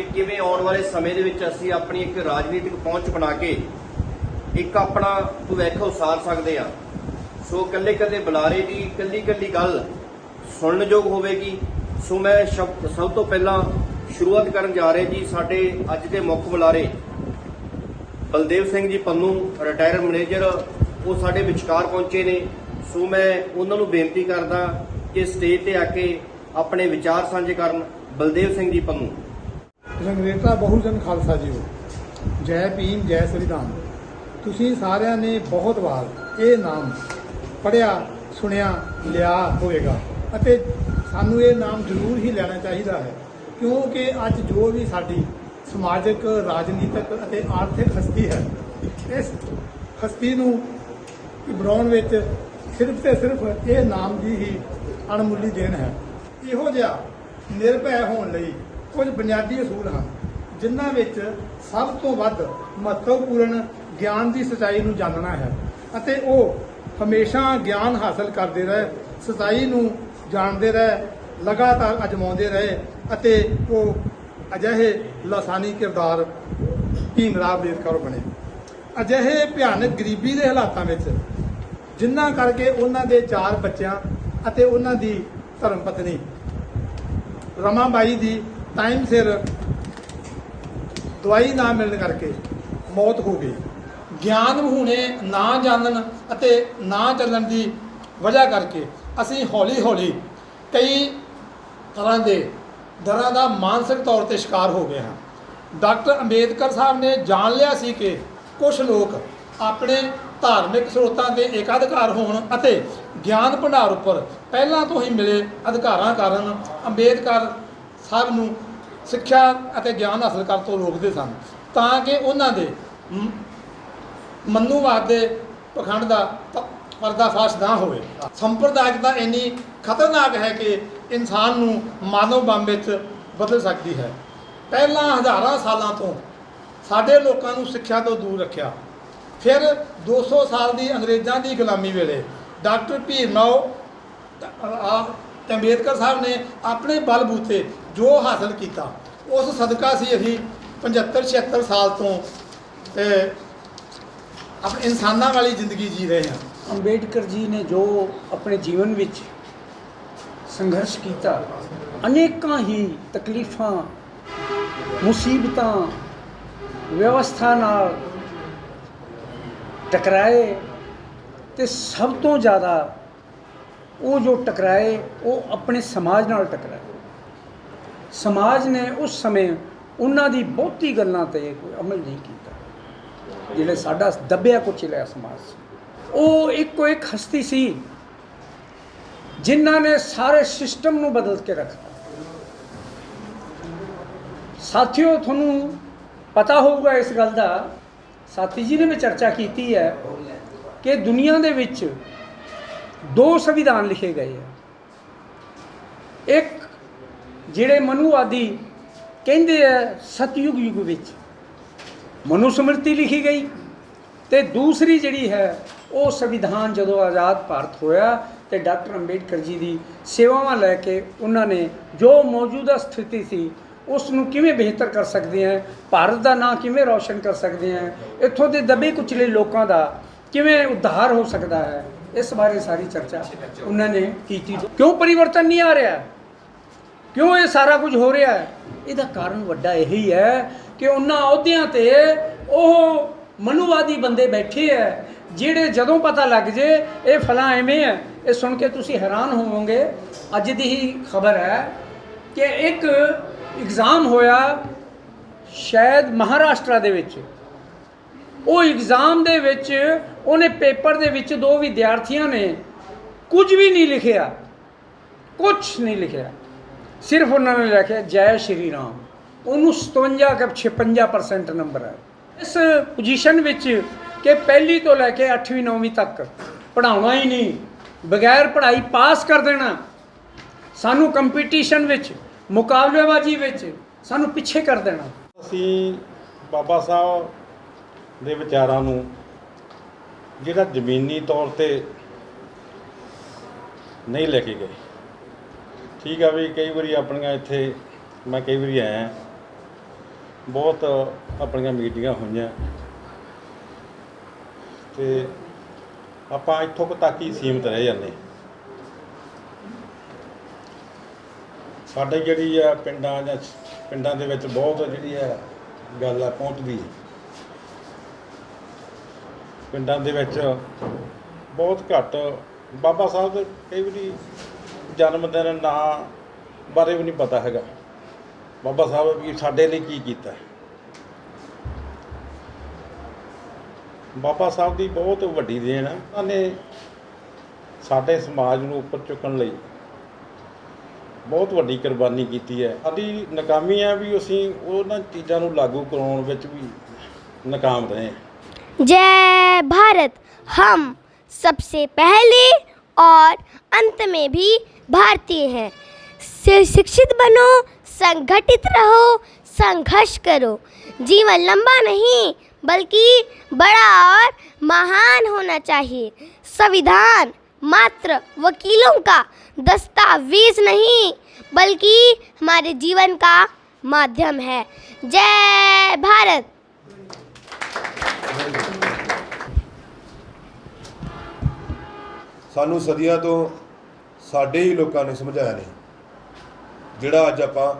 ਕਿ ਕਿਵੇਂ ਆਉਣ ਵਾਲੇ ਸਮੇਂ ਦੇ ਵਿੱਚ ਅਸੀਂ ਆਪਣੀ ਇੱਕ ਰਾਜਨੀਤਿਕ ਪਹੁੰਚ ਬਣਾ ਕੇ ਇੱਕ ਆਪਣਾ ਭਵਿੱਖ ਉਸਾਰ ਸਕਦੇ ਆ ਸੋ ਕੱਲੇ ਕੱਲੇ ਬੁਲਾਰੇ ਦੀ ਕੱਲੀ ਕੱਲੀ ਗੱਲ ਸੁਣਨਯੋਗ ਹੋਵੇਗੀ। ਸੋ ਮੈਂ ਸ਼ਬ- ਸਭ ਤੋਂ ਪਹਿਲਾਂ ਸ਼ੁਰੂਆਤ ਕਰਨ ਜਾ ਰਹੇ ਜੀ ਸਾਡੇ ਅੱਜ ਦੇ ਮੁੱਖ ਬੁਲਾਰੇ। ਬਲਦੇਵ ਸਿੰਘ ਜੀ ਪੰਨੂ ਰਿਟਾਇਰ ਮੈਨੇਜਰ ਉਹ ਸਾਡੇ ਵਿਚਕਾਰ ਪਹੁੰਚੇ ਨੇ। ਸੋ ਮੈਂ ਉਹਨਾਂ ਨੂੰ ਬੇਨਤੀ ਕਰਦਾ ਕਿ ਸਟੇਜ ਤੇ ਆ ਕੇ ਆਪਣੇ ਵਿਚਾਰ ਸਾਂਝੇ ਕਰਨ। ਬਲਦੇਵ ਸਿੰਘ ਜੀ ਪੰਨੂ। ਰੰਗਰੇਟਾ ਬਹੁਜਨ ਖਾਲਸਾ ਜੀਓ ਜੈ ਭੀਮ, ਜੈ ਸ੍ਰੀ ਰਾਮ ਤੁਸੀਂ ਸਾਰਿਆਂ ਨੇ ਬਹੁਤ ਵਾਰ ਇਹ ਨਾਮ ਪੜਿਆ ਸੁਣਿਆ, ਲਿਆ ਹੋਵੇਗਾ। ਅਤੇ ਸਾਨੂੰ ਇਹ ਨਾਮ ਜ਼ਰੂਰ ਹੀ ਲੈਣਾ ਚਾਹੀਦਾ ਹੈ। ਕਿਉਂਕਿ ਅੱਜ ਜੋ ਵੀ ਸਾਡੀ ਸਮਾਜਿਕ, ਰਾਜਨੀਤਿਕ ਅਤੇ ਆਰਥਿਕ ਹਸਤੀ ਹੈ, ਇਸ ਹਸਤੀ ਨੂੰ ਬਣਾਉਣ ਵਿੱਚ ਸਿਰਫ ਤੇ ਸਿਰਫ ਇਹ ਨਾਮ ਦੀ ਹੀ ਅਣਮੁੱਲੀ ਦੇਣ ਹੈ। ਇਹੋ ਜਿਹਾ ਨਿਰਭੈ ਹੋਣ ਲਈ ਕੁਝ ਬੁਨਿਆਦੀ ਅਸੂਲ ਹਨ, ਜਿਨ੍ਹਾਂ ਵਿੱਚ ਸਭ ਤੋਂ ਵੱਧ ਮਹੱਤਵਪੂਰਨ ਗਿਆਨ ਦੀ ਸਚਾਈ ਨੂੰ ਜਾਣਨਾ ਹੈ ਅਤੇ ਉਹ ਹਮੇਸ਼ਾ ਗਿਆਨ ਹਾਸਲ ਕਰਦੇ ਰਹੇ, ਸਚਾਈ ਨੂੰ ਜਾਣਦੇ ਰਹੇ, ਲਗਾਤਾਰ ਅਜਮਾਉਂਦੇ ਰਹੇ ਅਤੇ ਉਹ ਅਜਿਹੇ ਲਾਸਾਨੀ ਕਿਰਦਾਰ ਭੀਮ ਰਾਵ ਅੰਬੇਦਕਰ ਬਣੇ। ਅਜਿਹੇ ਭਿਆਨਕ ਗਰੀਬੀ ਦੇ ਹਾਲਾਤਾਂ ਵਿੱਚ, ਜਿਨ੍ਹਾਂ ਕਰਕੇ ਉਹਨਾਂ ਦੇ ਚਾਰ ਬੱਚਿਆਂ ਅਤੇ ਉਹਨਾਂ ਦੀ ਧਰਮ ਪਤਨੀ ਰਮਾਬਾਈ ਦੀ ਟਾਈਮ ਸਿਰ ਦਵਾਈ ਨਾ ਮਿਲਣ ਕਰਕੇ ਮੌਤ ਹੋ ਗਈ। ਗਿਆਨ ਹੁਣੇ ਨਾ ਜਾਣਨ ਅਤੇ ਨਾ ਚੱਲਣ ਦੀ ਵਜ੍ਹਾ ਕਰਕੇ ਅਸੀਂ ਹੌਲੀ ਹੌਲੀ ਕਈ ਤਰ੍ਹਾਂ ਦੇ ਦਰਾਂ ਦਾ ਮਾਨਸਿਕ ਤੌਰ ਤੇ ਸ਼ਿਕਾਰ ਹੋ ਗਏ ਹਾਂ। ਡਾਕਟਰ ਅੰਬੇਦਕਰ ਸਾਹਿਬ ਨੇ ਜਾਣ ਲਿਆ ਸੀ ਕਿ ਕੁਝ ਲੋਕ ਆਪਣੇ ਧਾਰਮਿਕ ਸਰੋਤਾਂ ਦੇ ਏਕਾਧਿਕਾਰ ਹੋਣ ਅਤੇ ਗਿਆਨ ਭੰਡਾਰ ਉੱਪਰ ਪਹਿਲਾਂ ਤੋਂ ਹੀ ਮਿਲੇ ਅਧਿਕਾਰਾਂ ਕਾਰਨ ਅੰਬੇਦਕਰ ਸਾਹਿਬ ਨੂੰ ਸਿੱਖਿਆ ਅਤੇ ਗਿਆਨ ਹਾਸਲ ਕਰਨ ਤੋਂ ਰੋਕਦੇ ਸਨ, ਤਾਂ ਕਿ ਉਹਨਾਂ ਦੇ ਮ- ਮੰਨੂਵਾਦ ਦੇ ਪਖੰਡ ਦਾ ਪਰਦਾਫਾਸ਼ ਨਾ ਹੋਵੇ। ਸੰਪਰਦਾਇਕਤਾ ਇੰਨੀ ਖਤਰਨਾਕ ਹੈ ਕਿ ਇਨਸਾਨ ਨੂੰ ਮਾਨਵ ਬੰਬ ਵਿੱਚ ਬਦਲ ਸਕਦੀ ਹੈ। ਪਹਿਲਾਂ ਹਜ਼ਾਰਾਂ ਸਾਲਾਂ ਤੋਂ ਸਾਡੇ ਲੋਕਾਂ ਨੂੰ ਸਿੱਖਿਆ ਤੋਂ ਦੂਰ ਰੱਖਿਆ। ਫਿਰ 200 ਸਾਲ ਦੀ ਅੰਗਰੇਜ਼ਾਂ ਦੀ ਗੁਲਾਮੀ ਵੇਲੇ ਡਾਕਟਰ ਭੀਮ ਰਾਓ ਤੇ ਅੰਬੇਦਕਰ ਸਾਹਿਬ ਨੇ ਆਪਣੇ ਬਲ ਬੂਤੇ ਜੋ ਹਾਸਲ ਕੀਤਾ, ਉਸ ਸਦਕਾ ਸੀ ਅਸੀਂ 75 76 ਸਾਲ ਤੋਂ, ਤੇ ਆਪਣੇ ਇਨਸਾਨਾਂ ਵਾਲੀ ਜ਼ਿੰਦਗੀ ਜੀ ਰਹੇ ਹਾਂ। ਅੰਬੇਡਕਰ ਜੀ ਨੇ ਜੋ ਆਪਣੇ ਜੀਵਨ ਵਿੱਚ ਸੰਘਰਸ਼ ਕੀਤਾ, ਅਨੇਕਾਂ ਹੀ ਤਕਲੀਫਾਂ, ਮੁਸੀਬਤਾਂ, ਵਿਵਸਥਾ ਨਾਲ ਟਕਰਾਏ ਤੇ ਸਭ ਤੋਂ ਜ਼ਿਆਦਾ ਉਹ ਜੋ ਟਕਰਾਏ, ਉਹ ਆਪਣੇ ਸਮਾਜ ਨਾਲ ਟਕਰਾਏ। ਸਮਾਜ ਨੇ ਉਸ ਸਮੇਂ ਉਹਨਾਂ ਦੀ ਬਹੁਤੀ ਗੱਲਾਂ ਤੇ ਕੋਈ ਅਮਲ ਨਹੀਂ ਕੀਤਾ। ਜਿਹੜੇ ਸਾਡਾ ਦੱਬਿਆ ਕੁਚਲਿਆ ਸਮਾਜ ਉਹ ਇੱਕੋ ਇੱਕ ਹਸਤੀ ਸੀ, ਜਿਨ੍ਹਾਂ ਨੇ ਸਾਰੇ ਸਿਸਟਮ ਨੂੰ ਬਦਲ ਕੇ ਰੱਖਤਾ। ਸਾਥੀਓ, ਤੁਹਾਨੂੰ ਪਤਾ ਹੋਊਗਾ ਇਸ ਗੱਲ ਦਾ। ਸਾਥੀ ਜੀ ਨੇ ਵੀ ਚਰਚਾ ਕੀਤੀ ਹੈ ਕਿ ਦੁਨੀਆ ਦੇ ਵਿੱਚ ਦੋ ਸੰਵਿਧਾਨ ਲਿਖੇ ਗਏ ਆ। ਇੱਕ ਜਿਹੜੇ ਮਨੂਵਾਦੀ ਕਹਿੰਦੇ ਆ ਸਤਯੁਗ ਯੁਗ ਵਿੱਚ ਮਨੁ ਸਮ੍ਰਿਤੀ ਲਿਖੀ ਗਈ ਤੇ ਦੂਸਰੀ ਜਿਹੜੀ ਹੈ ਉਹ ਸੰਵਿਧਾਨ ਜਦੋਂ ਆਜ਼ਾਦ ਭਾਰਤ ਹੋਇਆ ਤੇ ਡਾਕਟਰ ਅੰਬੇਡਕਰ ਜੀ ਦੀ ਸੇਵਾਵਾਂ ਲੈ ਕੇ ਉਹਨਾਂ ਨੇ ਜੋ ਮੌਜੂਦਾ ਸਥਿਤੀ ਸੀ ਉਸ ਨੂੰ ਕਿਵੇਂ ਬਿਹਤਰ ਕਰ ਸਕਦੇ ਹਾਂ ਭਾਰਤ ਦਾ ਨਾਂ ਕਿਵੇਂ ਰੌਸ਼ਨ ਕਰ ਸਕਦੇ ਹਾਂ ਇੱਥੋਂ ਦੇ ਦਬੇ ਕੁਚਲੇ ਲੋਕਾਂ ਦਾ ਕਿਵੇਂ ਉਧਾਰ ਹੋ ਸਕਦਾ ਹੈ ਇਸ ਬਾਰੇ ਸਾਰੀ ਚਰਚਾ ਉਹਨਾਂ ਨੇ ਕੀਤੀ। ਕਿਉਂ ਪਰਿਵਰਤਨ ਨਹੀਂ ਆ ਰਿਹਾ? ਕਿਉਂ ਇਹ ਸਾਰਾ ਕੁਝ ਹੋ ਰਿਹਾ? ਹੈ ਇਹਦਾ ਕਾਰਨ ਵੱਡਾ ਇਹੀ ਹੈ ਕਿ ਉਹਨਾਂ ਅਹੁਦਿਆਂ ਤੇ ਉਹ ਮਨੂਵਾਦੀ ਬੰਦੇ ਬੈਠੇ ਐ ਜਿਹੜੇ ਜਦੋਂ ਪਤਾ ਲੱਗ ਜੇ ਇਹ ਫਲਾਂ ਐਵੇਂ ਹੈ ਇਹ ਸੁਣ ਕੇ ਤੁਸੀਂ ਹੈਰਾਨ ਹੋਵੋਗੇ। ਅੱਜ ਦੀ ਹੀ ਖਬਰ ਹੈ ਕਿ ਇੱਕ ਐਗਜ਼ਾਮ ਹੋਇਆ ਸ਼ਾਇਦ ਮਹਾਰਾਸ਼ਟਰ ਦੇ ਵਿੱਚ। ਉਹ ਐਗਜ਼ਾਮ ਦੇ ਵਿੱਚ ਉਹਨੇ ਪੇਪਰ ਦੇ ਵਿੱਚ ਦੋ ਵਿਦਿਆਰਥੀਆਂ ਨੇ ਕੁਝ ਵੀ ਨਹੀਂ ਲਿਖਿਆ ਕੁਝ ਨਹੀਂ ਲਿਖਿਆ। ਸਿਰਫ ਉਹਨਾਂ ਨੇ ਲਿਖਿਆ, ਜੈ ਸ਼੍ਰੀ ਰਾਮ। ਉਹਨੂੰ 57 ਕਿ 56% ਨੰਬਰ ਹੈ। ਇਸ ਪੋਜੀਸ਼ਨ ਵਿੱਚ ਕਿ ਪਹਿਲੀ ਤੋਂ ਲੈ ਕੇ 8ਵੀਂ 9ਵੀਂ ਤੱਕ ਪੜਾਉਣਾ ਹੀ ਨਹੀਂ, ਬਗੈਰ ਪੜ੍ਹਾਈ ਪਾਸ ਕਰ ਦੇਣਾ। ਸਾਨੂੰ ਕੰਪੀਟੀਸ਼ਨ ਵਿੱਚ, ਮੁਕਾਬਲੇਬਾਜ਼ੀ ਵਿੱਚ ਸਾਨੂੰ ਪਿੱਛੇ ਕਰ ਦੇਣਾ। ਅਸੀਂ ਬਾਬਾ ਸਾਹਿਬ ਦੇ ਵਿਚਾਰਾਂ ਨੂੰ ਜਿਹੜਾ ਜ਼ਮੀਨੀ ਤੌਰ ਤੇ ਨਹੀਂ ਲੈ ਕੇ ਗਏ। ਠੀਕ ਆ ਵੀ ਕਈ ਵਾਰੀ ਆਪਣੀਆਂ ਇੱਥੇ, ਮੈਂ ਕਈ ਵਾਰੀ ਆਇਆ। ਬਹੁਤ ਆਪਣੀਆਂ ਮੀਟਿੰਗਾਂ ਹੋਈਆਂ। ਤੇ ਆਪਾਂ ਇੱਥੋਂ ਕੁ ਤੱਕ ਹੀ ਸੀਮਿਤ ਰਹਿ ਜਾਂਦੇ। ਸਾਡੇ ਜਿਹੜੀ ਆ ਪਿੰਡਾਂ ਜਾਂ ਪਿੰਡਾਂ ਦੇ ਵਿੱਚ ਬਹੁਤ ਜਿਹੜੀ ਆ ਗੱਲ ਆ ਪਹੁੰਚਦੀ। ਹੈ ਪਿੰਡਾਂ ਦੇ ਵਿੱਚ ਬਹੁਤ ਘੱਟ। ਬਾਬਾ ਸਾਹਿਬ ਦੇ ਕਈ ਵਾਰੀ ਜਨਮ ਦਿਨ ਨਾਂ ਬਾਰੇ ਵੀ ਨਹੀਂ ਪਤਾ ਹੈਗਾ। ਬਾਬਾ ਸਾਹਿਬ ਵੀ ਸਾਡੇ ਲਈ ਕੀ ਕੀਤਾ। ਬਾਬਾ ਸਾਹਿਬ ਦੀ ਬਹੁਤ ਵੱਡੀ ਦੇਣ ਹੈ ਉਹਨਾਂ ਨੇ ਸਾਡੇ ਸਮਾਜ ਨੂੰ ਉੱਪਰ ਚੁੱਕਣ ਲਈ ਬਹੁਤ ਵੱਡੀ ਕੁਰਬਾਨੀ ਕੀਤੀ ਹੈ। ਸਾਡੀ ਨਾਕਾਮੀ ਹੈ ਵੀ ਅਸੀਂ ਉਹਨਾਂ ਚੀਜ਼ਾਂ ਨੂੰ ਲਾਗੂ ਕਰਾਉਣ ਵਿੱਚ ਵੀ ਨਾਕਾਮ ਰਹੇ ਹਾਂ। जय भारत। हम सबसे पहले और अंत में भी भारतीय हैं। शिक्षित बनो, संगठित रहो, संघर्ष करो। जीवन लंबा नहीं, बल्कि बड़ा और महान होना चाहिए। संविधान मात्र वकीलों का दस्तावेज़ नहीं, बल्कि हमारे जीवन का माध्यम है। जय भारत। ਸਾਨੂੰ ਸਦੀਆਂ ਤੋਂ ਸਾਡੇ ਹੀ ਲੋਕਾਂ ਨੇ ਸਮਝਾਇਆ ਨੇ ਜਿਹੜਾ ਅੱਜ ਆਪਾਂ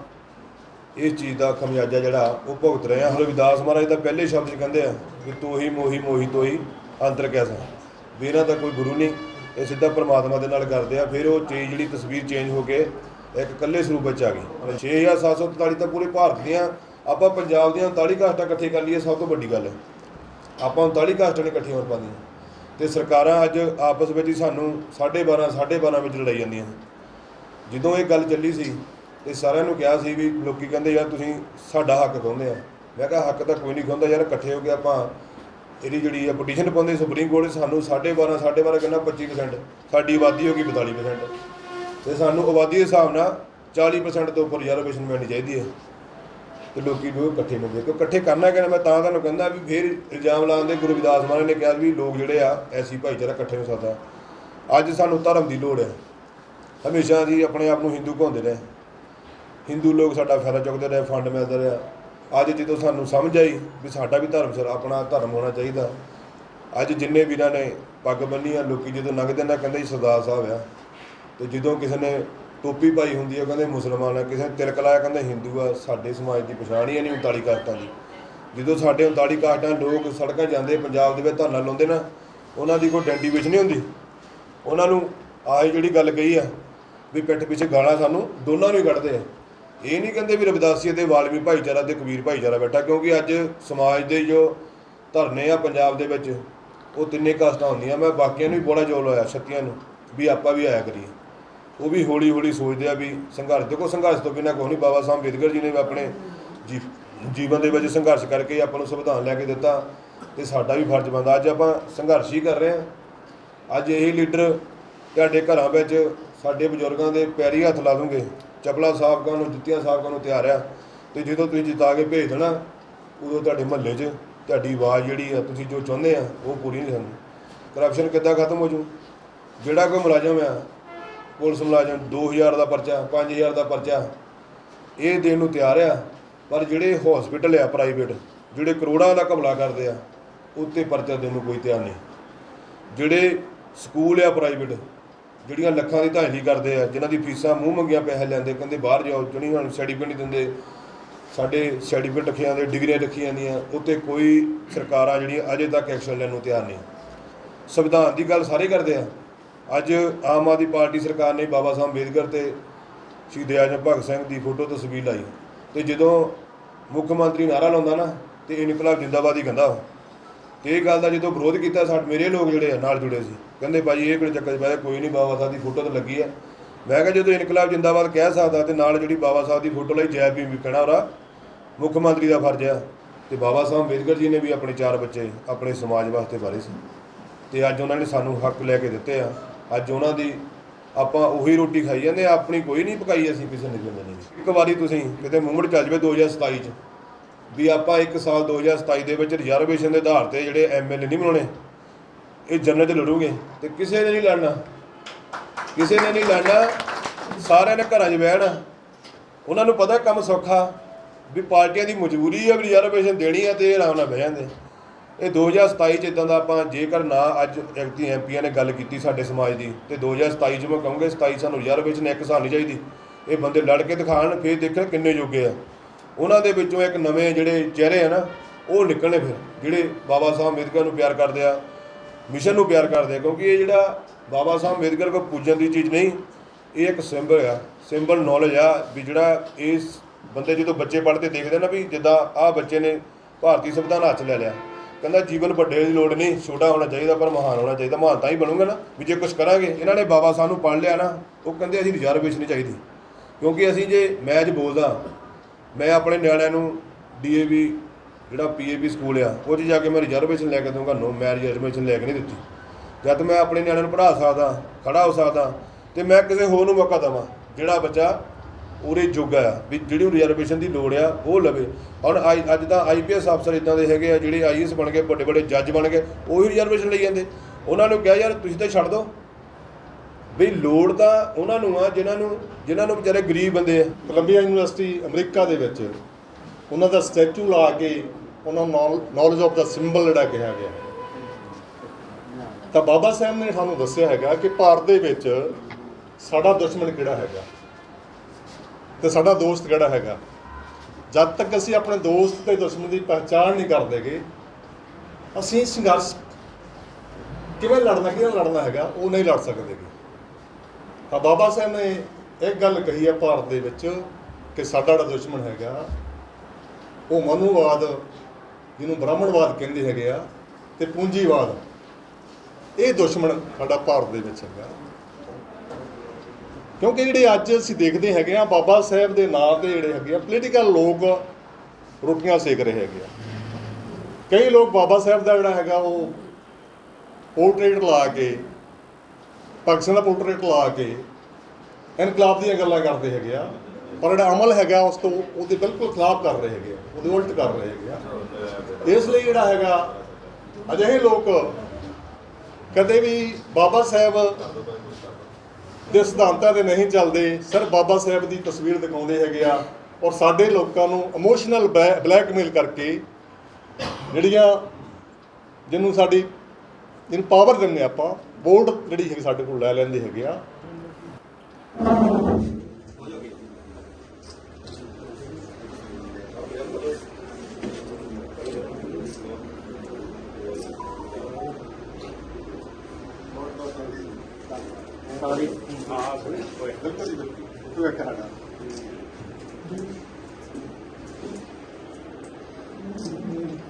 ਇਸ ਚੀਜ਼ ਦਾ ਖਮਿਆਜਾ ਜਿਹੜਾ ਉਹ ਭੁਗਤ ਰਹੇ ਹਾਂ। ਰਵਿਦਾਸ ਮਹਾਰਾਜ ਦਾ ਪਹਿਲੇ ਸ਼ਬਦ ਕਹਿੰਦੇ ਆ ਕਿ ਤੂੰ ਹੀ ਮੋਹੀ ਮੋਹੀ ਤੋਹੀ ਅੰਤਰ ਕੈਸਾ ਵੀ ਇਹਨਾਂ ਦਾ ਕੋਈ ਗੁਰੂ ਨਹੀਂ, ਇਹ ਸਿੱਧਾ ਪ੍ਰਮਾਤਮਾ ਦੇ ਨਾਲ ਕਰਦੇ ਆ। ਫਿਰ ਉਹ ਚੀਜ਼ ਜਿਹੜੀ ਤਸਵੀਰ ਚੇਂਜ ਹੋ ਕੇ ਇੱਕ ਇਕੱਲੇ ਸਰੂਪ ਵਿੱਚ ਆ ਗਈ। 6743 ਤਾਂ ਪੂਰੇ ਭਾਰਤ ਦੀਆਂ, ਆਪਾਂ ਪੰਜਾਬ ਦੀਆਂ 39 ਕਾਸਟਾਂ ਇਕੱਠੇ ਕਰ ਲਈਏ, ਸਭ ਤੋਂ ਵੱਡੀ ਗੱਲ। ਹੈ ਆਪਾਂ 39 ਕਾਸਟਾਂ ਨੇ ਇਕੱਠੀਆਂ ਹੋ ਪਾਉਂਦੀਆਂ। ਤੇ ਸਰਕਾਰਾਂ ਅੱਜ ਆਪਸ ਵਿੱਚ ਹੀ ਸਾਨੂੰ 12.5 12.5 ਵਿੱਚ ਲੜਾਈ ਜਾਂਦੀਆਂ। ਜਦੋਂ ਇਹ ਗੱਲ ਚੱਲੀ ਸੀ ਤੇ ਸਾਰਿਆਂ ਨੂੰ ਕਿਹਾ ਸੀ ਵੀ ਲੋਕੀ ਕਹਿੰਦੇ, ਯਾਰ ਤੁਸੀਂ ਸਾਡਾ ਹੱਕ ਖੋਹਦੇ ਆ। ਮੈਂ ਕਿਹਾ, ਹੱਕ ਤਾਂ ਕੋਈ ਨਹੀਂ ਖੋਹਦਾ ਯਾਰ, ਇਕੱਠੇ ਹੋ ਕੇ ਆਪਾਂ ਇਹਦੀ ਜਿਹੜੀ ਆ ਪਟੀਸ਼ਨ ਪਾਉਂਦੇ ਸੁਪਰੀਮ ਕੋਰਟ 'ਚ ਸਾਨੂੰ 12.5 12.5 ਕਹਿੰਦਾ 25% ਸਾਡੀ ਆਬਾਦੀ ਹੋ ਗਈ 42% ਤੇ ਸਾਨੂੰ ਆਬਾਦੀ ਦੇ ਹਿਸਾਬ ਨਾਲ 40% ਤੋਂ ਉੱਪਰ ਰਿਜ਼ਰਵੇਸ਼ਨ ਮਿਲਣੀ ਚਾਹੀਦੀ ਹੈ ਤੇ ਲੋਕੀ ਵੀ ਇਕੱਠੇ ਮਿਲਦੇ ਕਿਉਂ ਇਕੱਠੇ ਕਰਨਾ ਕਿਹਨੇ ਮੈਂ ਤਾਂ ਤੁਹਾਨੂੰ ਕਹਿੰਦਾ ਵੀ ਫਿਰ ਇਲਜ਼ਾਮ ਲਾਉਣ ਦੇ ਗੁਰੂ ਵਿਦਾਸ ਮਹਾਰਾਜ ਨੇ ਕਿਹਾ ਵੀ ਲੋਕ ਜਿਹੜੇ ਆ, ਐਸੀ ਭਾਈਚਾਰਾ ਇਕੱਠੇ ਹੋ ਸਕਦਾ। ਅੱਜ ਸਾਨੂੰ ਧਰਮ ਦੀ ਲੋੜ ਹੈ। ਹਮੇਸ਼ਾ ਜੀ ਆਪਣੇ ਆਪ ਨੂੰ ਹਿੰਦੂ ਕਹਾਉਂਦੇ ਰਹੇ। ਹਿੰਦੂ ਲੋਕ ਸਾਡਾ ਫਾਇਦਾ ਚੁੱਕਦੇ ਰਹੇ, ਫੰਡ ਮਿਲਦਾ ਰਿਹਾ। ਅੱਜ ਜਦੋਂ ਸਾਨੂੰ ਸਮਝ ਆਈ ਵੀ ਸਾਡਾ ਵੀ ਧਰਮ ਸਰ, ਆਪਣਾ ਧਰਮ ਹੋਣਾ ਚਾਹੀਦਾ। ਅੱਜ ਜਿੰਨੇ ਵੀਰਾਂ ਨੇ ਪੱਗ ਬੰਨੀ ਆ ਲੋਕੀ ਜਦੋਂ ਲੰਘਦੇ ਨਾ ਕਹਿੰਦੇ ਜੀ ਸਰਦਾਰ ਸਾਹਿਬ ਆ। ਤੇ ਜਦੋਂ ਕਿਸੇ ਨੇ ਟੋਪੀ ਪਾਈ ਹੁੰਦੀ ਆ ਕਹਿੰਦੇ ਮੁਸਲਮਾਨ ਆ, ਕਿਸੇ ਨੇ ਤਿਲਕ ਲਾਇਆ, ਕਹਿੰਦੇ ਹਿੰਦੂ ਆ, ਸਾਡੇ ਸਮਾਜ ਦੀ ਪਛਾਣ ਹੀ ਹੈ ਨਹੀਂ 39 ਕਾਸਟਾਂ ਦੀ। ਜਦੋਂ ਸਾਡੇ 39 ਕਾਸਟਾਂ ਲੋਕ ਸੜਕਾਂ ਜਾਂਦੇ, ਪੰਜਾਬ ਦੇ ਵਿੱਚ ਧਰਨਾ ਲਾਉਂਦੇ ਨਾ, ਉਹਨਾਂ ਦੀ ਕੋਈ ਡੈਂਟੀ ਨਹੀਂ ਹੁੰਦੀ। ਉਹਨਾਂ ਨੂੰ ਆਹੀ ਜਿਹੜੀ ਗੱਲ ਕਹੀ ਆ, ਵੀ ਪਿੱਠ ਪਿੱਛੇ ਗਾਲਾਂ ਸਾਨੂੰ ਦੋਨਾਂ ਨੂੰ ਹੀ ਕੱਢਦੇ ਆ। ਇਹ ਨਹੀਂ ਕਹਿੰਦੇ ਵੀ ਰਵਿਦਾਸੀ ਤੇ ਵਾਲਮੀ ਭਾਈਚਾਰਾ ਤੇ ਕਬੀਰ ਭਾਈਚਾਰਾ ਬੈਠਾ, ਕਿਉਂਕਿ ਅੱਜ ਸਮਾਜ ਦੇ ਜੋ ਧਰਨੇ ਆ ਪੰਜਾਬ ਦੇ ਵਿੱਚ, ਉਹ ਤਿੰਨੇ ਕਾਸਟਾਂ ਹੁੰਦੀਆਂ। ਮੈਂ ਬਾਕੀਆਂ ਨੂੰ ਵੀ ਬੜਾ ਜੋਰ ਲਾਇਆ, ਛੱਤੀਆਂ ਨੂੰ, ਵੀ ਆਪਾਂ ਵੀ ਆਇਆ ਕਰੀਏ। ਉਹ ਵੀ ਹੌਲੀ ਹੌਲੀ ਸੋਚਦੇ ਆ ਵੀ ਸੰਘਰਸ਼, ਦੇਖੋ ਸੰਘਰਸ਼ ਤੋਂ ਬਿਨਾਂ ਕੋਈ ਨਹੀਂ, ਬਾਬਾ ਸਾਹਿਬ ਅੰਬੇਦਕਰ ਜੀ ਨੇ ਵੀ ਆਪਣੇ ਜੀ- ਜੀਵਨ ਦੇ ਵਿੱਚ ਸੰਘਰਸ਼ ਕਰਕੇ ਆਪਾਂ ਨੂੰ ਸੰਵਿਧਾਨ ਲੈ ਕੇ ਦਿੱਤਾ ਤੇ ਸਾਡਾ ਵੀ ਫਰਜ਼ ਬਣਦਾ। ਅੱਜ ਆਪਾਂ ਸੰਘਰਸ਼ ਹੀ ਕਰ ਰਹੇ ਹਾਂ। ਅੱਜ ਇਹੀ ਲੀਡਰ ਤੁਹਾਡੇ ਘਰਾਂ ਵਿੱਚ ਸਾਡੇ ਬਜ਼ੁਰਗਾਂ ਦੇ ਪੈਰੀ ਹੱਥ ਲਾ ਦੂੰਗੇ। ਚਪਲਾ ਸਾਹਬਕਾਂ ਨੂੰ, ਜੁੱਤੀਆਂ ਸਾਹਬਕਾਂ ਨੂੰ ਤਿਆਰ ਆ ਤੇ ਜਦੋਂ ਤੁਸੀਂ ਜਿਤਾ ਕੇ ਭੇਜ ਦੇਣਾ, ਉਦੋਂ ਤੁਹਾਡੇ ਮਹੱਲੇ 'ਚ ਤੁਹਾਡੀ ਆਵਾਜ਼ ਜਿਹੜੀ ਆ, ਤੁਸੀਂ ਜੋ ਚਾਹੁੰਦੇ ਆ, ਉਹ ਪੂਰੀ ਨਹੀਂ ਹੁੰਦੀ। ਕਰਪਸ਼ਨ ਕਿੱਦਾਂ ਖਤਮ ਹੋ ਜੂ? ਜਿਹੜਾ ਕੋਈ ਮੁਲਾਜ਼ਮ ਆ ਪੁਲਿਸ ਮੁਲਾਜ਼ਮ 2000 ਦਾ ਪਰਚਾ 5000 ਦਾ ਪਰਚਾ। ਇਹ ਦੇਣ ਨੂੰ ਤਿਆਰ ਆ, ਪਰ ਜਿਹੜੇ ਹਸਪੀਟਲ ਆ ਪ੍ਰਾਈਵੇਟ ਜਿਹੜੇ ਕਰੋੜਾਂ ਦਾ ਘਪਲਾ ਕਰਦੇ ਆ, ਉੱਤੇ ਪਰਚਾ ਦੇਣ ਨੂੰ ਕੋਈ ਤਿਆਰ ਨਹੀਂ। ਜਿਹੜੇ ਸਕੂਲ ਆ ਪ੍ਰਾਈਵੇਟ ਜਿਹੜੀਆਂ ਲੱਖਾਂ ਦੀ ਧਾਂਜਲੀ ਕਰਦੇ ਆ, ਜਿਨ੍ਹਾਂ ਦੀ ਫੀਸਾਂ ਮੂੰਹ ਮੰਗੀਆਂ ਪੈਸੇ ਲੈਂਦੇ, ਕਹਿੰਦੇ ਬਾਹਰ ਜਾਓ ਜਿਹੜੀਆਂ ਹੁਣ ਸਰਟੀਫਿਕੇਟ ਨਹੀਂ ਦਿੰਦੇ, ਸਾਡੇ ਸਰਟੀਫਿਕੇਟ ਰੱਖੇ ਜਾਂਦੇ ਡਿਗਰੀਆਂ ਰੱਖੀਆਂ ਜਾਂਦੀਆਂ, ਉੱਤੇ ਕੋਈ ਸਰਕਾਰਾਂ ਜਿਹੜੀਆਂ ਅਜੇ ਤੱਕ ਐਕਸ਼ਨ ਲੈਣ ਨੂੰ ਤਿਆਰ ਨਹੀਂ। ਸੰਵਿਧਾਨ ਦੀ ਗੱਲ ਸਾਰੇ ਕਰਦੇ ਆ। ਅੱਜ ਆਮ ਆਦਮੀ ਪਾਰਟੀ ਸਰਕਾਰ ਨੇ ਬਾਬਾ ਸਾਹਿਬ ਅੰਬੇਦਕਰ ਤੇ ਸ਼ਹੀਦ ਆਜਮ ਭਗਤ ਸਿੰਘ ਦੀ ਫੋਟੋ ਤਸਵੀਰ ਲਾਈ। ਤੇ ਜਦੋਂ ਮੁੱਖ ਮੰਤਰੀ ਨਾਰਾ ਲਾਉਂਦਾ ਨਾ, ਤੇ ਇਨਕਲਾਬ ਜਿੰਦਾਬਾਦ ਹੀ ਕਹਿੰਦਾ ਉਹ। ਤੇ ਇਹ ਗੱਲ ਦਾ ਜਦੋਂ ਵਿਰੋਧ ਕੀਤਾ, ਸਾਡੇ ਮੇਰੇ ਲੋਕ ਜਿਹੜੇ ਆ ਨਾਲ ਜੁੜੇ ਸੀ। ਕਹਿੰਦੇ ਭਾਜੀ ਇਹ ਕਿਹੜੇ ਚੱਕਰ 'ਚ ਪੈ ਕੋਈ ਨਹੀਂ, ਬਾਬਾ ਸਾਹਿਬ ਦੀ ਫੋਟੋ ਤਾਂ ਲੱਗੀ ਆ। ਮੈਂ ਕਿਹਾ ਜਦੋਂ ਇਨਕਲਾਬ ਜਿੰਦਾਬਾਦ ਕਹਿ ਸਕਦਾ, ਤੇ ਨਾਲ ਜਿਹੜੀ ਬਾਬਾ ਸਾਹਿਬ ਦੀ ਫੋਟੋ ਲਈ ਜੈ ਭੀਮ ਵੀ ਕਹਿਣਾ ਉਹਦਾ ਮੁੱਖ ਮੰਤਰੀ ਦਾ ਫਰਜ਼ ਆ। ਤੇ ਬਾਬਾ ਸਾਹਿਬ ਅੰਬੇਦਕਰ ਜੀ ਨੇ ਵੀ ਆਪਣੇ ਚਾਰ ਬੱਚੇ ਆਪਣੇ ਸਮਾਜ ਵਾਸਤੇ ਵਾਰੇ ਸੀ। ਤੇ ਅੱਜ ਉਹਨਾਂ ਨੇ ਸਾਨੂੰ ਹੱਕ ਲੈ ਕੇ ਦਿੱਤੇ ਆ। ਅੱਜ ਉਹਨਾਂ ਦੀ ਆਪਾਂ ਉਹੀ ਰੋਟੀ ਖਾਈ ਜਾਂਦੇ ਆ, ਆਪਣੀ ਕੋਈ ਨਹੀਂ ਪਕਾਈ ਅਸੀਂ ਕਿਸੇ ਨੇ ਦਿੰਦੇ ਨਹੀਂ ਇੱਕ ਵਾਰੀ ਤੁਸੀਂ ਕਿਤੇ ਮੂੰਹੜ ਚੱਲ ਜਵੇ 2027 ਚ ਵੀ ਆਪਾਂ ਇੱਕ ਸਾਲ 2027 ਦੇ ਵਿੱਚ ਰਿਜ਼ਰਵੇਸ਼ਨ ਦੇ ਆਧਾਰ ਤੇ ਜਿਹੜੇ ਐਮਐਲਏ ਨਹੀਂ ਬਣਾਉਣੇ ਇਹ ਜਨਰਲ 'ਚ ਲੜੂਗੇ ਤੇ ਕਿਸੇ ਨੇ ਨਹੀਂ ਲੜਨਾ। ਕਿਸੇ ਨੇ ਨਹੀਂ ਲੜਨਾ ਸਾਰਿਆਂ ਨੇ ਘਰਾਂ 'ਚ ਬਹਿਣਾ। ਉਹਨਾਂ ਨੂੰ ਪਤਾ ਕੰਮ ਸੌਖਾ ਵੀ ਪਾਰਟੀਆਂ ਦੀ ਮਜਬੂਰੀ ਆ ਵੀ ਰਿਜ਼ਰਵੇਸ਼ਨ ਦੇਣੀ ਆ ਤੇ ਇਹ ਆਰਾਮ ਨਾਲ ਬਹਿ ਜਾਂਦੇ। ਇਹ 2027 ਚ ਇਦਾਂ ਦਾ ਆਪਾਂ ਜੇਕਰ ਨਾ ਅੱਜ ਐਕਟੀ ਐਮਪੀਆਂ ਨੇ ਗੱਲ ਕੀਤੀ ਸਾਡੇ ਸਮਾਜ ਦੀ, ਤੇ 2027 ਚ ਮੈਂ ਕਹੂੰਗਾ 27 ਸਾਨੂੰ ਰਿਜ਼ਰਵੇਸ਼ਨ ਇੱਕ ਸਾਲ ਨਹੀਂ ਚਾਹੀਦੀ। ਇਹ ਬੰਦੇ ਲੜ ਕੇ ਦਿਖਾਣ, ਫਿਰ ਦੇਖਣ ਕਿੰਨੇ ਯੋਗੇ ਆ। ਉਹਨਾਂ ਦੇ ਵਿੱਚੋਂ ਇੱਕ ਨਵੇਂ ਜਿਹੜੇ ਚਿਹਰੇ ਆ ਨਾ, ਉਹ ਨਿਕਲਣੇ ਫਿਰ, ਜਿਹੜੇ ਬਾਬਾ ਸਾਹਿਬ ਅੰਬੇਦਕਰ ਨੂੰ ਪਿਆਰ ਕਰਦੇ ਆ, ਮਿਸ਼ਨ ਨੂੰ ਪਿਆਰ ਕਰਦੇ ਆ, ਕਿਉਂਕਿ ਇਹ ਜਿਹੜਾ ਬਾਬਾ ਸਾਹਿਬ ਅੰਬੇਦਕਰ ਕੋ ਪੂਜਣ ਦੀ ਚੀਜ਼ ਨਹੀਂ, ਇਹ ਇੱਕ ਸਿੰਬਲ ਆ। ਸਿੰਬਲ ਨੌਲੇਜ ਆ ਵੀ ਜਿਹੜਾ ਇਸ ਬੰਦੇ ਜਦੋਂ ਬੱਚੇ ਪੜ੍ਹਦੇ ਦੇਖਦੇ ਨਾ ਵੀ ਜਿੱਦਾਂ ਆਹ ਬੱਚੇ ਨੇ ਭਾਰਤੀ ਸੰਵਿਧਾਨ ਹੱਥ ਲੈ ਲਿਆ। ਕਹਿੰਦਾ ਜੀਵਨ ਵੱਡੇ ਦੀ ਲੋੜ ਨਹੀਂ, ਛੋਟਾ ਹੋਣਾ ਚਾਹੀਦਾ ਪਰ ਮਹਾਨ ਹੋਣਾ ਚਾਹੀਦਾ। ਮਹਾਨ ਤਾਂ ਹੀ ਬਣੂਗਾ ਨਾ, ਵੀ ਜੇ ਕੁਝ ਕਰਾਂਗੇ, ਇਹਨਾਂ ਨੇ ਬਾਬਾ ਸਾਹਿਬ ਨੂੰ ਪੜ੍ਹ ਲਿਆ ਨਾ, ਉਹ ਕਹਿੰਦੇ ਅਸੀਂ ਰਿਜ਼ਰਵੇਸ਼ਨ ਨਹੀਂ ਚਾਹੀਦੀ। ਕਿਉਂਕਿ ਅਸੀਂ ਜੇ ਮੈਂ ਅੱਜ ਬੋਲਦਾ, ਮੈਂ ਆਪਣੇ ਨਿਆਣਿਆਂ ਨੂੰ ਡੀਏਵੀ ਜਿਹੜਾ ਪੀਏਪੀ ਸਕੂਲ ਆ, ਉਹ 'ਚ ਜਾ ਕੇ ਮੈਂ ਰਿਜ਼ਰਵੇਸ਼ਨ ਲੈ ਕੇ ਦਊਂਗਾ, ਨੋ ਮੈਂ ਰਿਜ਼ਰਵੇਸ਼ਨ ਲੈ ਕੇ ਨਹੀਂ ਦਿੱਤੀ। ਜਦ ਮੈਂ ਆਪਣੇ ਨਿਆਣਿਆਂ ਨੂੰ ਪੜ੍ਹਾ ਸਕਦਾ ਖੜਾ ਹੋ ਸਕਦਾ, ਤੇ ਮੈਂ ਕਿਸੇ ਹੋਰ ਨੂੰ ਮੌਕਾ ਦਵਾਂ, ਜਿਹੜਾ ਬੱਚਾ ਉਰੇ ਜੋਗਾ ਆ, ਵੀ ਜਿਹੜੀ ਰਿਜ਼ਰਵੇਸ਼ਨ ਦੀ ਲੋੜ ਆ, ਉਹ ਲਵੇ। ਹੁਣ ਆਈ- ਅੱਜ ਤਾਂ ਆਈਪੀਐਸ ਅਫਸਰ ਇਦਾਂ ਦੇ ਹੈਗੇ ਆ, ਜਿਹੜੇ ਆਈਐਸ ਬਣ ਗਏ, ਵੱਡੇ ਵੱਡੇ ਜੱਜ ਬਣ ਕੇ ਉਹੀ ਰਿਜ਼ਰਵੇਸ਼ਨ ਲਈ ਜਾਂਦੇ। ਉਹਨਾਂ ਨੂੰ ਕਿਹਾ, ਯਾਰ, ਤੁਸੀਂ ਤਾਂ ਛੱਡ ਦਿਓ ਵੀ ਲੋੜ ਤਾਂ ਉਹਨਾਂ ਨੂੰ ਆ, ਜਿਨ੍ਹਾਂ ਨੂੰ ਜਿਨ੍ਹਾਂ ਨੂੰ ਵਿਚਾਰੇ ਗਰੀਬ ਬੰਦੇ ਆ। ਕੋਲੰਬੀਆ ਯੂਨੀਵਰਸਿਟੀ ਅਮਰੀਕਾ ਦੇ ਵਿੱਚ, ਉਹਨਾਂ ਦਾ ਸਟੈਚੂ ਲਾ ਕੇ, ਉਹਨਾਂ ਨੂੰ ਨੌਲੇਜ ਆਫ ਦਾ ਸਿੰਬਲ ਜਿਹੜਾ ਕਿਹਾ ਗਿਆ ਤਾਂ ਬਾਬਾ ਸਾਹਿਬ ਨੇ ਸਾਨੂੰ ਦੱਸਿਆ ਹੈਗਾ ਕਿ ਭਾਰਤ ਦੇ ਵਿੱਚ ਸਾਡਾ ਦੁਸ਼ਮਣ ਕਿਹੜਾ ਹੈਗਾ? ਤੇ ਸਾਡਾ ਦੋਸਤ ਕਿਹੜਾ ਹੈਗਾ? ਜਦ ਤੱਕ ਅਸੀਂ ਆਪਣੇ ਦੋਸਤ ਤੇ ਦੁਸ਼ਮਣ ਦੀ ਪਹਿਚਾਣ ਨਹੀਂ ਕਰਦੇਗੇ ਅਸੀਂ ਸੰਘਰਸ਼ ਕਿਵੇਂ ਲੜਨਾ ਕਿਵੇਂ ਲੜਨਾ ਹੈਗਾ, ਉਹ ਨਹੀਂ ਲੜ ਸਕਦੇਗੇ ਤਾਂ ਬਾਬਾ ਸਾਹਿਬ ਨੇ ਇੱਕ ਗੱਲ ਕਹੀ ਹੈ ਭਾਰਤ ਦੇ ਵਿੱਚ ਕਿ ਸਾਡਾ ਜਿਹੜਾ ਦੁਸ਼ਮਣ ਹੈਗਾ, ਉਹ ਮਨੂਵਾਦ ਜਿਹਨੂੰ ਬ੍ਰਾਹਮਣਵਾਦ ਕਹਿੰਦੇ ਹੈਗੇ ਆ ਤੇ ਪੂੰਜੀਵਾਦ। ਇਹ ਦੁਸ਼ਮਣ ਸਾਡਾ ਭਾਰਤ ਦੇ ਵਿੱਚ ਹੈਗਾ। ਕਿਉਂਕਿ ਜਿਹੜੇ ਅੱਜ ਅਸੀਂ ਦੇਖਦੇ ਹੈਗੇ ਆ, ਬਾਬਾ ਸਾਹਿਬ ਦੇ ਨਾਂ ਤੇ ਜਿਹੜੇ ਹੈਗੇ ਆ ਪੋਲੀਟੀਕਲ ਲੋਕ ਰੋਟੀਆਂ ਸੇਕ ਰਹੇ ਹੈਗੇ ਆ। ਕਈ ਲੋਕ ਬਾਬਾ ਸਾਹਿਬ ਦਾ ਜਿਹੜਾ ਹੈਗਾ ਉਹ ਪੋਰਟਰੇਟ ਲਾ ਕੇ, ਭਗਤ ਦਾ ਪੋਰਟਰੇਟ ਲਾ ਕੇ ਇਨਕਲਾਬ ਦੀਆਂ ਗੱਲਾਂ ਕਰਦੇ ਹੈਗੇ ਆ। ਪਰ ਜਿਹੜਾ ਅਮਲ ਹੈਗਾ ਉਸ ਤੋਂ, ਉਹਦੇ ਬਿਲਕੁਲ ਖਿਲਾਫ ਕਰ ਰਹੇ ਹੈਗੇ ਆ, ਉਹਦੇ ਉਲਟ ਕਰ ਰਹੇ ਹੈਗੇ ਆ। ਇਸ ਲਈ ਜਿਹੜਾ ਹੈਗਾ, ਅਜਿਹੇ ਲੋਕ ਕਦੇ ਵੀ ਬਾਬਾ ਸਾਹਿਬ ਦੇ ਸਿਧਾਂਤਾਂ ਤੇ ਨਹੀਂ ਚੱਲਦੇ ਸਰ ਬਾਬਾ ਸਾਹਿਬ ਦੀ ਤਸਵੀਰ ਦਿਖਾਉਂਦੇ ਹੈਗੇ ਆ ਔਰ ਸਾਡੇ ਲੋਕਾਂ ਨੂੰ ਇਮੋਸ਼ਨਲ ਬਲੈਕਮੇਲ ਕਰਕੇ ਜਿਹੜੀਆਂ ਜਿਹਨੂੰ ਸਾਡੀ, ਜਿਹਨੂੰ ਪਾਵਰ ਦਿੰਦੇ ਆਪਾਂ ਵੋਟ ਜਿਹੜੀ ਹੈਗੀ ਸਾਡੇ ਕੋਲ ਲੈ ਲੈਂਦੇ ਹੈਗੇ ਆ।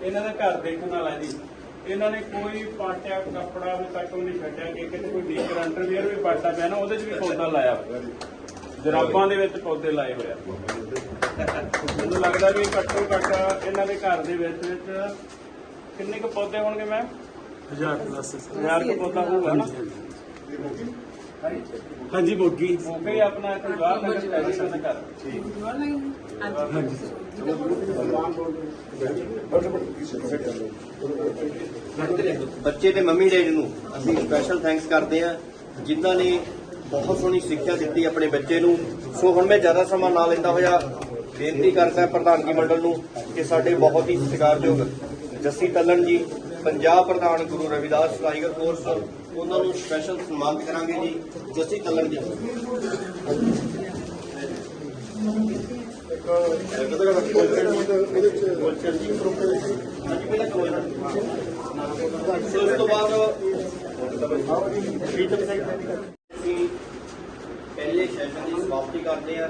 ਇਹਨਾਂ ਦਾ ਘਰ ਦੇਖਣ ਵਾਲਾ ਜੀ। ਇਹਨਾਂ ਨੇ ਕੋਈ ਪਾਟਿਆ ਕੱਪੜਾ ਵੀ ਤੱਕ ਨਹੀਂ ਛੱਡਿਆ ਕਿ ਕਿਤੇ ਕੋਈ ਨੀਕਰ ਅੰਡਰਵੀਅਰ ਵੀ ਪਾਟਾ ਪਿਆ ਨਾ ਉਹਦੇ 'ਚ ਵੀ ਪੌਦਾ ਲਾਇਆ ਹੋਇਆ। ਜਰਾਬਾਂ ਦੇ ਵਿੱਚ ਪੌਦੇ ਲਾਏ ਹੋਏ ਆ। ਮੈਨੂੰ ਲੱਗਦਾ ਵੀ ਘੱਟੋ ਘੱਟ ਇਹਨਾਂ ਦੇ ਘਰ ਦੇ ਵਿੱਚ ਵਿੱਚ ਕਿੰਨੇ ਕੁ ਪੌਦੇ ਹੋਣਗੇ ਮੈਮ ਹਜ਼ਾਰ ਪਲੱਸ ਹਜ਼ਾਰ ਕੁ ਪੌਦਾ ਹੋਊਗਾ ਨਾ? ਹਾਂਜੀ ਬੋਗੀ ਬੋਗੇ ਹੀ ਆਪਣਾ ਇੱਕ ਜਵਾਰ ਨਗਰ ਇਹਨਾਂ ਦਾ ਘਰ। ਬੱਚੇ ਤੇ ਮੰਮੀ ਡੈਡੀ ਨੂੰ ਅਸੀਂ ਸਪੈਸ਼ਲ ਥੈਂਕਸ ਕਰਦੇ ਹਾਂ ਜਿਨ੍ਹਾਂ ਨੇ ਬਹੁਤ ਸੋਹਣੀ ਸਿੱਖਿਆ ਦਿੱਤੀ ਆਪਣੇ ਬੱਚੇ ਨੂੰ। ਸੋ ਹੁਣ ਮੈਂ ਜ਼ਿਆਦਾ ਸਮਾਂ ਨਾ ਲੈਂਦਾ ਹੋਇਆ ਬੇਨਤੀ ਕਰਦਾ ਪ੍ਰਧਾਨਗੀ ਮੰਡਲ ਨੂੰ ਕਿ ਸਾਡੇ ਬਹੁਤ ਹੀ ਸਤਿਕਾਰਯੋਗ ਜੱਸੀ ਤੱਲਣ ਜੀ ਪੰਜਾਬ ਪ੍ਰਧਾਨ ਗੁਰੂ ਰਵਿਦਾਸ ਟਾਈਗਰ ਫੋਰਸ ਉਹਨਾਂ ਨੂੰ ਸਪੈਸ਼ਲ ਸਨਮਾਨਿਤ ਕਰਾਂਗੇ ਜੀ ਜੱਸੀ ਤੱਲਣ ਜੀ। ਪਹਿਲਾਂ ਕਰੋ ਇਹਨਾਂ ਨੂੰ। ਸੋ ਉਸ ਤੋਂ ਬਾਅਦ ਪ੍ਰੀਤਮ ਸਿੰਘ। ਅਸੀਂ ਪਹਿਲੇ ਸੈਸ਼ਨ ਦੀ ਸਮਾਪਤੀ ਕਰਦੇ ਆ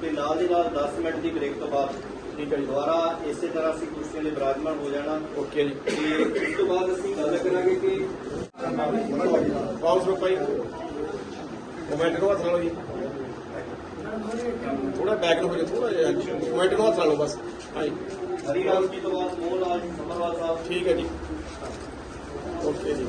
ਤੇ ਨਾਲ ਦੀ ਨਾਲ 10 ਮਿੰਟ ਦੀ ਬ੍ਰੇਕ ਤੋਂ ਬਾਅਦ ਠੀਕ ਹੈ ਦੁਬਾਰਾ ਇਸੇ ਤਰ੍ਹਾਂ ਅਸੀਂ ਕੁਰਸੀਆਂ ਦੇ ਬਰਾਜਮਾਨ ਹੋ ਜਾਣਾ। ਓਕੇ ਜੀ। ਤੇ ਉਸ ਤੋਂ ਬਾਅਦ ਅਸੀਂ ਗੱਲ ਕਰਾਂਗੇ ਕਿ ਬਾਉਸ ਰੁਪਏ ਕਮੈਂਟ ਨੂੰ ਹੱਥ ਲਾ ਲਓ ਜੀ ਥੋੜਾ ਬੈਕ ਨੂੰ ਹੋ ਜਾ ਥੋੜਾ ਜਿਹਾ। ਕਮੈਂਟ ਨੂੰ ਹੱਥ ਲਾ ਲਓ ਬਸ। ਹਾਂਜੀ ਹਰੀ ਰਾਮ ਜੀ ਤੋਂ ਬਾਅਦ ਮੋਹਨ ਲਾਲ ਸਮਰਵਾਲ ਸਾਹਿਬ। ਠੀਕ ਹੈ ਜੀ। ਓਕੇ ਜੀ।